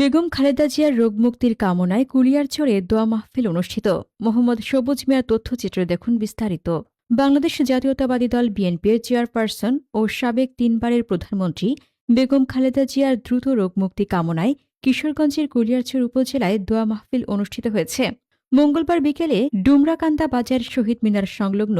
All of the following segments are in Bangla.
বেগম খালেদা জিয়ার রোগ মুক্তির কামনায় কুলিয়ারচরে দোয়া মাহফিল অনুষ্ঠিত। মোহাম্মদ সবুজ মিয়ার তথ্যচিত্র দেখুন বিস্তারিত। বাংলাদেশ জাতীয়তাবাদী দল বিএনপির চেয়ারপারসন ও সাবেক তিনবারের প্রধানমন্ত্রী বেগম খালেদা জিয়ার দ্রুত রোগ মুক্তি কামনায় কিশোরগঞ্জের কুলিয়ারচর উপজেলায় দোয়া মাহফিল অনুষ্ঠিত হয়েছে। মঙ্গলবার বিকেলে ডুমরাকান্দা বাজার শহীদ মিনার সংলগ্ন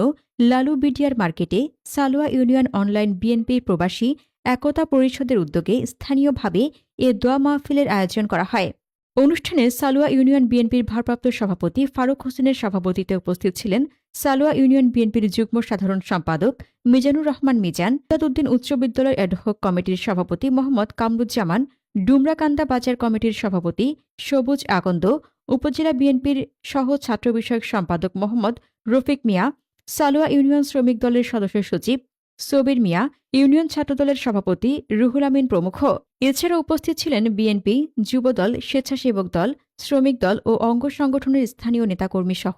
লালু বিডিয়ার মার্কেটে সালোয়া ইউনিয়ন অনলাইন বিএনপি প্রবাসী একতা পরিষদের উদ্যোগে স্থানীয়ভাবে এ দোয়া মাহফিলের আয়োজন করা হয়। অনুষ্ঠানে সালোয়া ইউনিয়ন বিএনপির ভারপ্রাপ্ত সভাপতি ফারুক হোসেনের সভাপতিত্বে উপস্থিত ছিলেন সালোয়া ইউনিয়ন বিএনপির যুগ্ম সাধারণ সম্পাদক মিজানুর রহমান মিজান উদ্দিন উচ্চ বিদ্যালয় অ্যাডহক কমিটির সভাপতি মোহাম্মদ কামরুজ্জামান, ডুমরাকান্দা বাজার কমিটির সভাপতি সবুজ আকন্দ উপজেলা বিএনপির সহ ছাত্র বিষয়ক সম্পাদক মোহাম্মদ রফিক মিয়া, সালোয়া ইউনিয়ন শ্রমিক দলের সদস্য সচিব সবির মিয়া ইউনিয়ন ছাত্রদলের সভাপতি রুহুল আমিন প্রমুখ এছাড়া উপস্থিত ছিলেন বিএনপি, যুবদল, স্বেচ্ছাসেবক দল, শ্রমিক দল ও অঙ্গ সংগঠনের স্থানীয় নেতাকর্মী সহ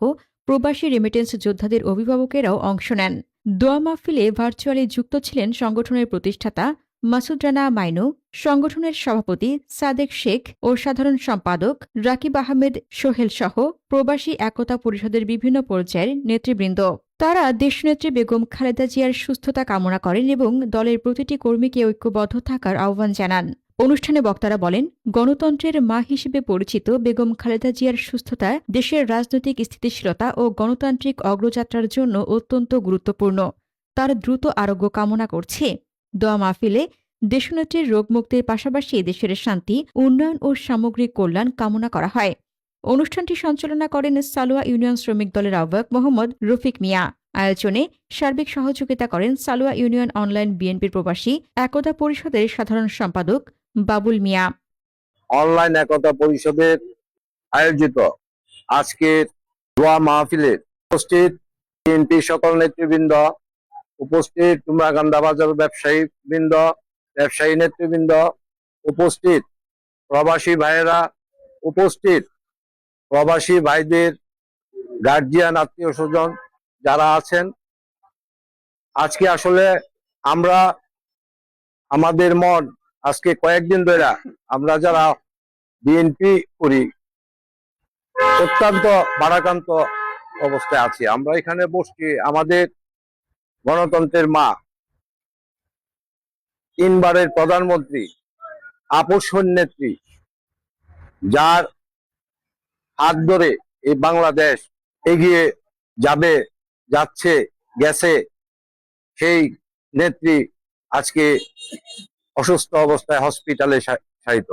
প্রবাসী রেমিটেন্স যোদ্ধাদের অভিভাবকেরাও অংশ নেন। দোয়া মাহফিলে ভার্চুয়ালি যুক্ত ছিলেন সংগঠনের প্রতিষ্ঠাতা মাসুদ রানা মাইনু, সংগঠনের সভাপতি সাদেক শেখ ও সাধারণ সম্পাদক রাকিব আহমেদ সোহেল সহ প্রবাসী একতা পরিষদের বিভিন্ন পর্যায়ের নেতৃবৃন্দ। তারা দেশনেত্রী বেগম খালেদা জিয়ার সুস্থতা কামনা করেন এবং দলের প্রতিটি কর্মীকে ঐক্যবদ্ধ থাকার আহ্বান জানান। অনুষ্ঠানে বক্তারা বলেন, গণতন্ত্রের মা হিসেবে পরিচিত বেগম খালেদা জিয়ার সুস্থতা দেশের রাজনৈতিক স্থিতিশীলতা ও গণতান্ত্রিক অগ্রযাত্রার জন্য অত্যন্ত গুরুত্বপূর্ণ। তার দ্রুত আরোগ্য কামনা করছে। দোয়া মাহফিলে দেশনেত্রীর রোগ মুক্তির পাশাপাশি দেশের শান্তি, উন্নয়ন ও সামগ্রিক কল্যাণ কামনা করা হয়। অনুষ্ঠানটি সঞ্চালনা করেন সালোয়া ইউনিয়ন শ্রমিক দলের আহ্বায়ক মোহাম্মদ রফিক মিয়া। আয়োজনে সার্বিক সহযোগিতা করেন সালোয়া ইউনিয়ন অনলাইন বিএনপির প্রবাসী একতা পরিষদের সাধারণ সম্পাদক বাবুল মিয়া। অনলাইন একতা পরিষদের আয়োজিত আজকের দোয়া মাহফিলের উপস্থিত বিএনপি সকল নেতৃবৃন্দ উপস্থিত টুমরাকান্দা বাজার ব্যবসায়ী বৃন্দ, ব্যবসায়ী নেতৃবৃন্দ উপস্থিত। প্রবাসী ভাইয়েরা উপস্থিত। প্রবাসী ভাইদের গার্জিয়ান আত্মীয় স্বজন যারা আছেন। আজকে আসলে আমরা, আমাদের মন আজকে কয়েকদিন ধরে আমরা যারা বিএনপি করি, অত্যন্ত বারাকান্ত অবস্থায় আছি। আমরা এখানে বসছি। আমাদের গণতন্ত্রের মা। তিনবারের প্রধানমন্ত্রী আপোষ নেত্রী, যার হাত ধরে এই বাংলাদেশ এগিয়ে যাবে, যাচ্ছে, গেছে, সেই নেত্রী আজকে অসুস্থ অবস্থায় হসপিটালে শায়িত।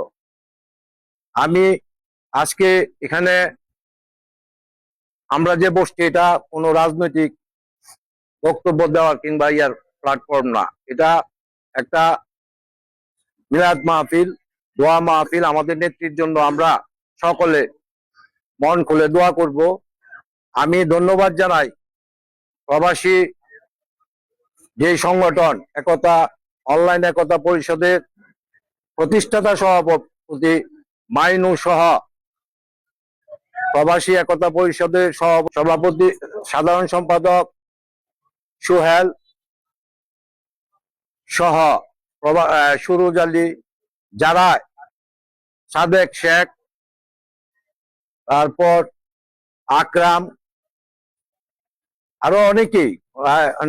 আমি আজকে এখানে আমরা যে বসছি এটা কোনো রাজনৈতিক বক্তব্য দেওয়ার কিংবা ইয়ার প্ল্যাটফর্ম না। এটা একটা মিলাদ মাহফিল, দোয়া মাহফিল আমাদের নেত্রীর জন্য আমরা সকলে মন খুলে দোয়া করব। আমি ধন্যবাদ জানাই প্রবাসী যে সংগঠন, একতা অনলাইন একতা পরিষদের প্রতিষ্ঠাতা সভাপতি মাইনু সহ, প্রবাসী একতা পরিষদের সভাপতি, সাধারণ সম্পাদক সোহেল, সহ সুরুজ আলী, যারা সাদেক শেখ, তারপর আকরাম, আরও অনেকেই।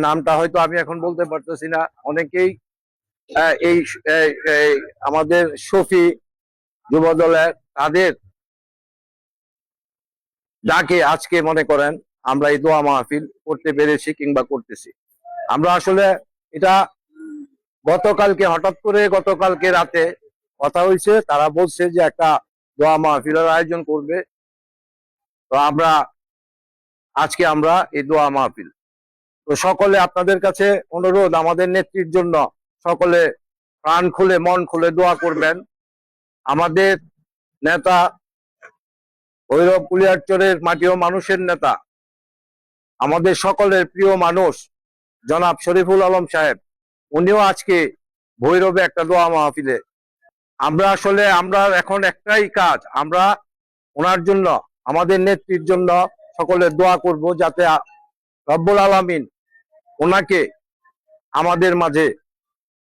নামটা হয়তো আমি এখন বলতে পারতেছি না। অনেকেই এই আমাদের শফি যুব দলের তাদের যাকে আজকে মনে করেন আমরা এই দোয়া মাহফিল করতে পেরেছি কিংবা করতেছি। আমরা আসলে এটা গতকালকে হঠাৎ করে গতকালকে রাতে কথা হয়েছে, তারা বলছে যে একটা দোয়া মাহফিলের আয়োজন করবে। তো আমরা, আজকে আমরা এই দোয়া মাহফিল। তো সকলে আপনাদের কাছে অনুরোধ, আমাদের নেত্রীর জন্য সকলে প্রাণ খুলে, মন খুলে দোয়া করবেন। আমাদের নেতা ভৈরব কুলিয়ারচরের মাটি ও মানুষের নেতা আমাদের সকলের প্রিয় মানুষ, জনাব শরীফুল আলম সাহেব, উনিও আজকে ভৈরবে একটা দোয়া মাহফিলে। আমরা আসলে, আমরা এখন একটাই কাজ, আমরা ওনার জন্য, আমাদের নেত্রীর জন্য সকলে দোয়া করব যাতে রব্বুল আলামিন ওনাকে আমাদের মাঝে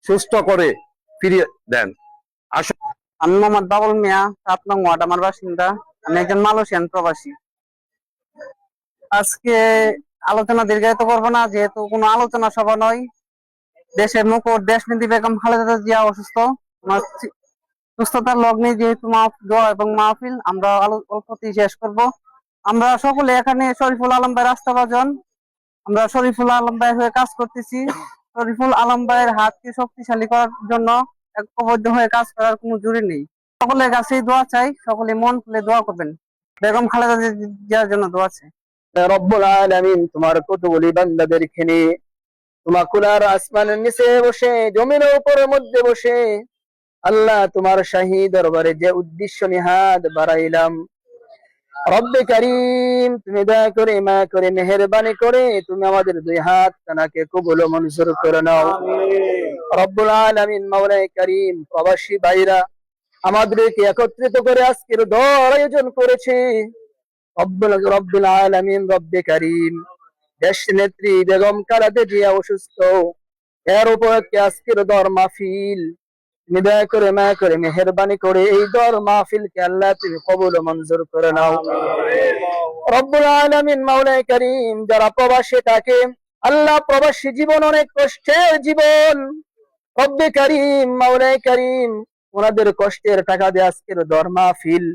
সুস্থ করে ফিরিয়ে দেন। আসলে আমি মোহাম্মদ বাবুল মিয়া, সাত নং ওয়ার্ড, আমার বাসিন্দা। আমি একজন মালয়েশিয়ান প্রবাসী। আজকে আলোচনা দীর্ঘায়িত করব না, যেহেতু কোনো আলোচনা সভা নয়। দেশের মুকুট দেশনীতি বেগম খালেদা জিয়া অসুস্থ। সুস্থতার লগ্নে যেহেতু দোয়া এবং মাহফিল, আমরা অল্পতেই শেষ করব। আমরা সকলে এখানে শরীফুল আলম ভাই রাস্তাভাজন আমরা শরীফুল আলম ভাই হয়ে কাজ করতেছি। শরীফুল আলম ভাইয়ের হাতকে শক্তিশালী করার জন্য ঐক্যবদ্ধ হয়ে কাজ করার কোনো জুড়ি নেই। সকলের কাছেই দোয়া চাই। সকলে মন খুলে দোয়া করবেন। বেগম খালেদা জিয়ার জন্য দোয়া চাই। রব্বুল আলামিন তোমার কতগুলি বান্দাদেরকে নিয়ে তোমার কুলার আসমানের নিচে বসে জমিনের উপরে মধ্যে বসে আল্লাহ তোমার শাহী দরবারে যে উদ্দেশ্য নিয়ে হাত বাড়াইলাম। রব্বে করিম তুমি দয়া করে মায়া করে মেহরবানি করে তুমি আমাদের দুই হাত কানাকে কবুল মঞ্জুর করে নাও। রব্বুল আলামিন মাওলাই করিম প্রবাসী ভাইরা আমাদেরকে একত্রিত করে আজকের দর আয়োজন করেছে। মেহরবানি করে এই দর মাহফিল কে আল্লাহ তুমি কবুল মঞ্জুর করে নাও। রব্বুল আলামিন মাওলাই করিম, যারা প্রবাসী থাকে, আল্লাহ প্রবাসী জীবন অনেক কষ্টের জীবন। রব্বে করিম মাওলাই করিম, ওনাদের কষ্টের টাকা দিয়ে আজকের দর মাহফিল।